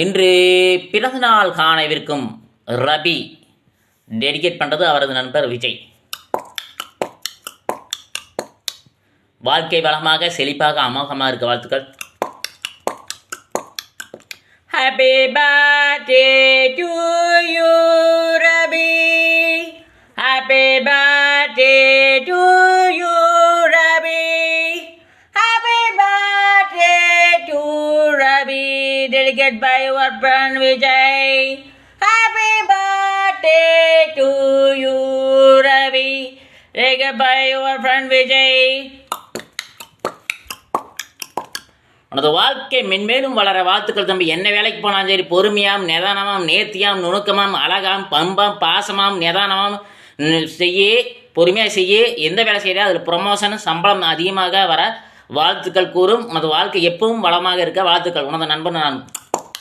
இன்று பிறந்த நாள் காணவிருக்கும் ரபி டெடிகேட் பண்ணுறது அவரது நண்பர் விஜய். வாழ்க்கை வளமாக செழிப்பாக அமோகமாக இருக்க வாழ்த்துக்கள். Happy birthday to you Ravi happy birthday dedicate by your friend Vijay Happy birthday to you Ravi dedicate by your friend Vijay உனது வாழ்க்கை மென்மேலும் வளர வாழ்த்துக்கள் தம்பி. என்ன வேலைக்கு போனாலும் சரி பொறுமையாம் நிதானமாம் நேர்த்தியாம் நுணுக்கமாம் அழகாம் பம்பாம் பாசமாம் நிதானமாம் ம், செய்ய பொறுமையாக செய்ய எந்த வேலை செய்யறா அதில் ப்ரொமோஷன் சம்பளம் அதிகமாக வர வாழ்த்துக்கள் கூறும். உனது வாழ்க்கை எப்பவும் வளமாக இருக்க வாழ்த்துக்கள். உனது நண்பன் நான்